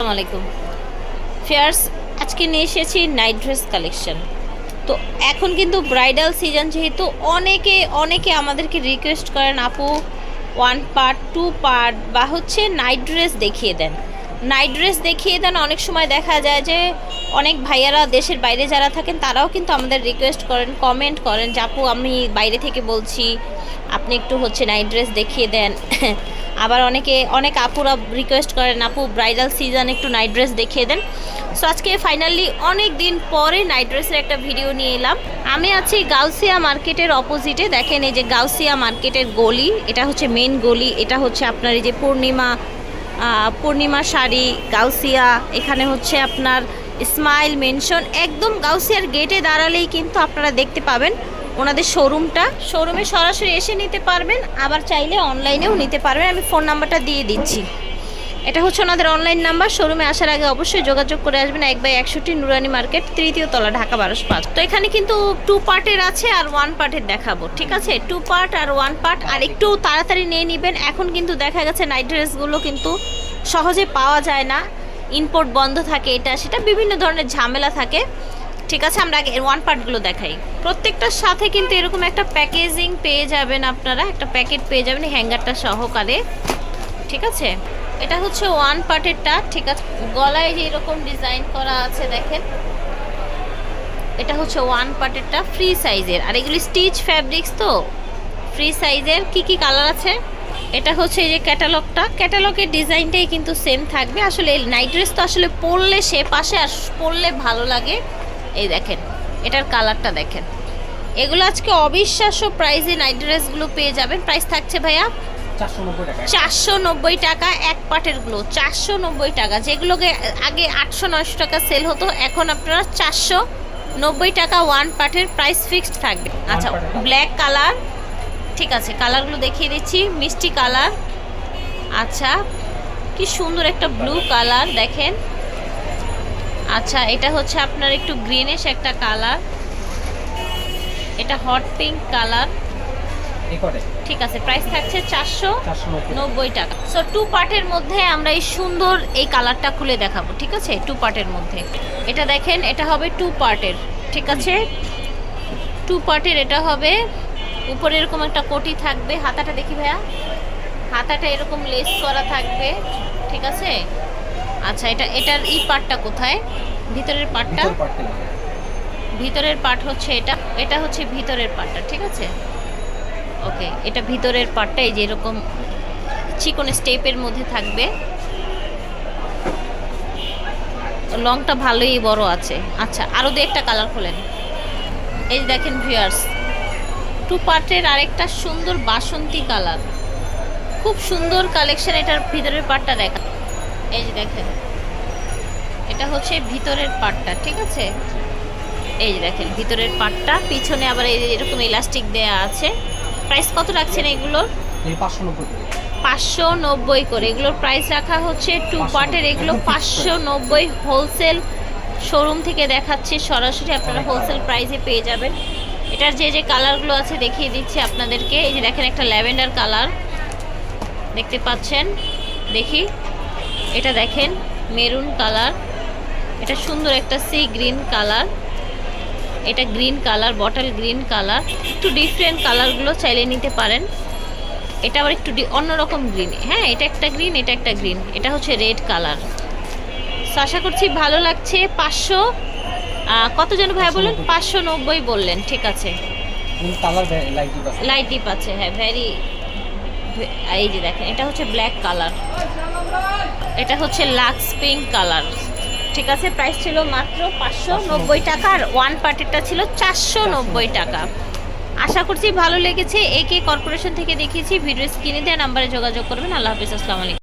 আসসালামু আলাইকুম। ফেয়ার্স, আজকে নিয়ে এসেছি নাইট ড্রেস কালেকশন। তো এখন কিন্তু ব্রাইডাল সিজন, যেহেতু অনেকে অনেকে আমাদেরকে রিকোয়েস্ট করেন, আপু ওয়ান পার্ট টু পার্ট বা হচ্ছে নাইট ড্রেস দেখিয়ে দেন। নাইট ড্রেস দেখিয়ে দেন, অনেক সময় দেখা যায় যে অনেক ভাইয়ারা দেশের বাইরে যারা থাকেন, তারাও কিন্তু আমাদের রিকোয়েস্ট করেন কমেন্ট করেন যে, আপু, আমি বাইরে থেকে বলছি, আপনি একটু হচ্ছে নাইট ড্রেস দেখিয়ে দেন। আবার অনেকে, অনেক আপুরা রিকোয়েস্ট করেন, আপু ব্রাইডাল সিজন একটু নাইট ড্রেস দেখিয়ে দেন। সো আজকে ফাইনালি অনেক দিন পরে নাইট ড্রেসের একটা ভিডিও নিয়ে এলাম। আমি আছি গাউসিয়া মার্কেটের অপোজিটে দেখেন এই যে গাউসিয়া মার্কেটের গলি, এটা হচ্ছে মেন গলি, এটা হচ্ছে আপনার এই যে পূর্ণিমা পূর্ণিমা শাড়ি, গাউসিয়া, এখানে হচ্ছে আপনার স্মাইল মেনশন একদম গাউসিয়ার গেটে দাঁড়ালেই কিন্তু আপনারা দেখতে পাবেন। ওনাদের শোরুমটা। শোরুমে সরাসরি এসে নিতে পারবেন, আবার চাইলে অনলাইনেও নিতে পারবেন। আমি ফোন নাম্বারটা দিয়ে দিচ্ছি। এটা হচ্ছে ওনাদের অনলাইন নাম্বার। শোরুমে আসার আগে অবশ্যই যোগাযোগ করে আসবেন এক বাই একষট্টি নুরানি মার্কেট, তৃতীয় তলা, ঢাকা বারোশো পাঁচ। তো এখানে কিন্তু টু পার্টের আছে আর ওয়ান পার্টের দেখাবো, ঠিক আছে? টু পার্ট আর ওয়ান পার্ট, আর একটু তাড়াতাড়ি নিয়ে নেবেন। এখন কিন্তু দেখা গেছে নাইট ড্রেসগুলো কিন্তু সহজে পাওয়া যায় না। ইম্পোর্ট বন্ধ থাকে এটা, সেটা বিভিন্ন ধরনের ঝামেলা থাকে। ঠিক আছে, আমরা আগে ওয়ান পার্টগুলো দেখাই। প্রত্যেকটার সাথে কিন্তু এরকম একটা প্যাকেজিং পেয়ে যাবেন আপনারা, একটা প্যাকেট পেয়ে যাবেন হ্যাঙ্গারটা সহকারে। ঠিক আছে? এটা হচ্ছে ওয়ান পার্টেরটা ঠিক আছে? গলায় যে এরকম ডিজাইন করা আছে, দেখেন। এটা হচ্ছে ওয়ান পার্টেরটা ফ্রি সাইজের আর এগুলি স্টিচ ফ্যাব্রিক্স তো? ফ্রি সাইজের কি কি কালার আছে? এটা হচ্ছে এই যে ক্যাটালগটা ক্যাটালগের ডিজাইনটাই কিন্তু সেম থাকবে। আসলে নাইট ড্রেস তো আসলে পরলে সে পাশে আর পরলে ভালো লাগে। এই দেখেন এটার কালারটা দেখেন। এগুলো আজকে অবিশ্বাস্য প্রাইসে নাইট ড্রেসগুলো পেয়ে যাবেন। প্রাইস থাকছে ভাইয়া চারশো নব্বই টাকা। এক পাটেরগুলো চারশো নব্বই টাকা। যেগুলোকে আগে আটশো নয়শো টাকা সেল হতো এখন আপনারা চারশো নব্বই টাকা ওয়ান পাটের প্রাইস ফিক্সড থাকবে। আচ্ছা ব্ল্যাক কালার ঠিক আছে কালারগুলো দেখিয়ে দিচ্ছি। মিষ্টি কালার আচ্ছা কি সুন্দর একটা ব্লু কালার দেখেন। আচ্ছা এটা হচ্ছে আপনার একটু গ্রিনিশ একটা কালার এটা হট পিঙ্ক কালার ঠিক আছে প্রাইস থাকছে চারশো নব্বই। টাকা। সো টু পার্টের মধ্যে আমরা এই সুন্দর এই কালারটা খুলে দেখাবো ঠিক আছে? টু পার্টের মধ্যে। এটা দেখেন এটা হবে টু পার্টের ঠিক আছে? টু পার্টের এটা হবে উপরে এরকম একটা কোটি থাকবে। হাতাটা দেখি ভাইয়া। হাতাটা এরকম লেস করা থাকবে ঠিক আছে? আচ্ছা এটা এটার ই পার্টটা কোথায়? ভিতরের পার্টটা। ভিতরের পার্ট হচ্ছে এটা এটা হচ্ছে ভিতরের পার্টটা ঠিক আছে? ওকে এটা ভিতরের পার্টটা এই যে এরকম চিকন স্টেপের মধ্যে থাকবে। লংটা ভালোই বড় আছে। আচ্ছা আরও দু একটা কালার খোলেন। এই দেখেন ভিউয়ার্স টু পার্টের আরেকটা সুন্দর বাসন্তী কালার। খুব সুন্দর কালেকশন এটার ভিতরের পার্টটা দেখা এই যে দেখেন। এটা হচ্ছে ভিতরের পার্টটা ঠিক আছে? এই যে দেখেন ভিতরের পাটটা পিছনে আবার এই এরকম ইলাস্টিক দেয়া আছে। প্রাইস কত রাখছেন এগুলোর? পাঁচশো নব্বই টাকা পাঁচশো নব্বই করে। এগুলোর প্রাইস রাখা হচ্ছে টু পার্টের এগুলো পাঁচশো নব্বই হোলসেল শোরুম থেকে দেখাচ্ছি সরাসরি আপনারা হোলসেল প্রাইসে পেয়ে যাবেন। এটার যে যে কালারগুলো আছে দেখিয়ে দিচ্ছি আপনাদেরকে। এই যে দেখেন একটা ল্যাভেন্ডার কালার দেখতে পাচ্ছেন? দেখি। এটা দেখেন মেরুন কালার। এটা সুন্দর একটা সি গ্রিন কালার। এটা green colour bottle green colour. একটু ডিফারেন্ট কালারগুলো চাইলে নিতে পারেন। এটা আবার একটু অন্যরকম গ্রিন হ্যাঁ এটা একটা গ্রিন এটা একটা গ্রিন এটা হচ্ছে রেড কালার। আশা করছি ভালো লাগছে। পাঁচশো কত যেন ভাই বললেন? পাঁচশো নব্বই। বললেন ঠিক আছে। লাইট লাইট ডিপ আছে হ্যাঁ ভ্যারি এই যে দেখেন, এটা হচ্ছে ব্ল্যাক কালার এটা হচ্ছে লাক্স পিঙ্ক কালার ঠিক আছে প্রাইস ছিল মাত্র পাঁচশো নব্বই টাকা আর ওয়ান পার্টিটা ছিল চারশো নব্বই টাকা। আশা করছি ভালো লেগেছে। একে কর্পোরেশন থেকে দেখিয়েছি, ভিডিও স্ক্রিনে দেওয়া নাম্বারে যোগাযোগ করবেন। আল্লাহ হাফিজ, আসসালামু আলাইকুম।